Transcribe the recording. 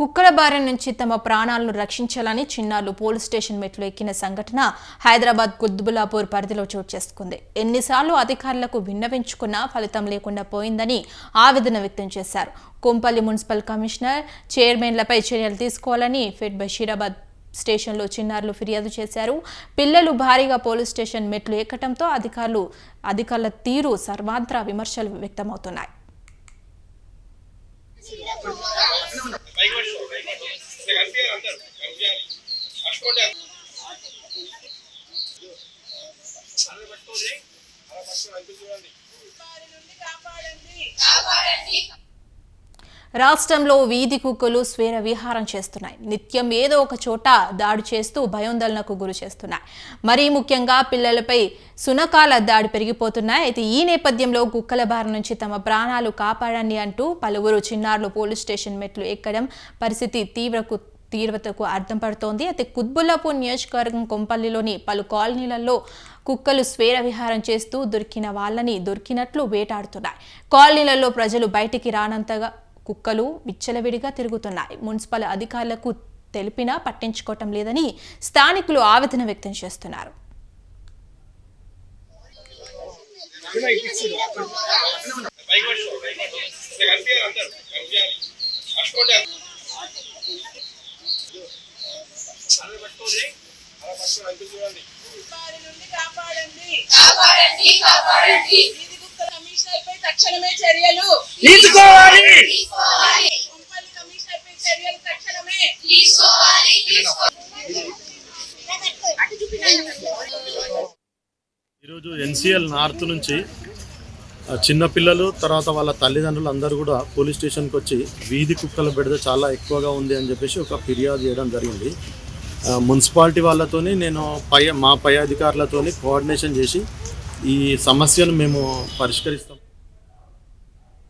కుక్కల బారి నుంచి తమ ప్రాణాలను రక్షించాలని చిన్నారులు పోలీస్ స్టేషన్ మెట్లు ఎక్కిన సంఘటన హైదరాబాద్ కుద్బులాపూర్ పరిధిలో చోటు చేసుకుంది. ఎన్నిసార్లు అధికారులకు విన్నవించుకున్నా ఫలితం లేకుండా పోయిందని ఆవేదన వ్యక్తం చేశారు. కొంపల్లి మున్సిపల్ కమిషనర్ చైర్మన్లపై చర్యలు తీసుకోవాలని ఫెడ్ బషీరాబాద్ స్టేషన్లో చిన్నారులు ఫిర్యాదు చేశారు. పిల్లలు భారీగా పోలీస్ స్టేషన్ మెట్లు ఎక్కడంతో అధికారులు అధికారుల తీరు సర్వాంతర విమర్శలు వ్యక్తమవుతున్నాయి. రాష్ట్రంలో వీధి కుక్కలు స్వేర విహారం చేస్తున్నాయి. నిత్యం ఏదో ఒక చోట దాడి చేస్తూ భయోందోళనకు గురి చేస్తున్నాయి. మరీ ముఖ్యంగా పిల్లలపై సునకాల దాడి పెరిగిపోతున్నాయి. అయితే ఈ నేపథ్యంలో కుక్కల బారి నుంచి తమ ప్రాణాలు కాపాడండి అంటూ పలువురు చిన్నారులు పోలీస్ స్టేషన్ మెట్లు ఎక్కడం పరిస్థితి తీవ్రకు తీవ్రతకు అర్థం పడుతోంది. అయితే కుత్బుల్లాపూర్ నియోజకవర్గం కొంపల్లిలోని పలు కాలనీలలో కుక్కలు స్వేర విహారం చేస్తూ దొరికిన వాళ్ళని దొరికినట్లు వేటాడుతున్నాయి. కాలనీలలో ప్రజలు బయటికి రానంతగా కుక్కలు విచ్చలవిడిగా తిరుగుతున్నాయి. మున్సిపల్ అధికారులకు తెలిపినా పట్టించుకోవటం లేదని స్థానికులు ఆవేదన వ్యక్తం చేస్తున్నారు. వారి నుండి కాపాడండి కాపాడండి కాపాడండి వీధి కుక్కల కమిషనర్ పై తక్షణమే చర్యలు తీసుకోవాలి! తీసుకోవాలి కొంపల్లి కమిషనర్ పై చర్యలు తక్షణమే తీసుకోవాలి! ఈరోజు ఎన్సిఎల్ నార్త్ నుంచి చిన్నపిల్లలు తర్వాత వాళ్ళ తల్లిదండ్రులు అందరూ కూడా పోలీస్ స్టేషన్కి వచ్చి వీధి కుక్కల బెడద చాలా ఎక్కువగా ఉంది అని చెప్పేసి ఒక ఫిర్యాదు చేయడం జరిగింది. మున్సిపాలిటీ వాళ్ళతోని నేను పై మా పై అధికారులతోని కోఆర్డినేషన్ చేసి ఈ సమస్యను మేము పరిష్కరిస్తాం.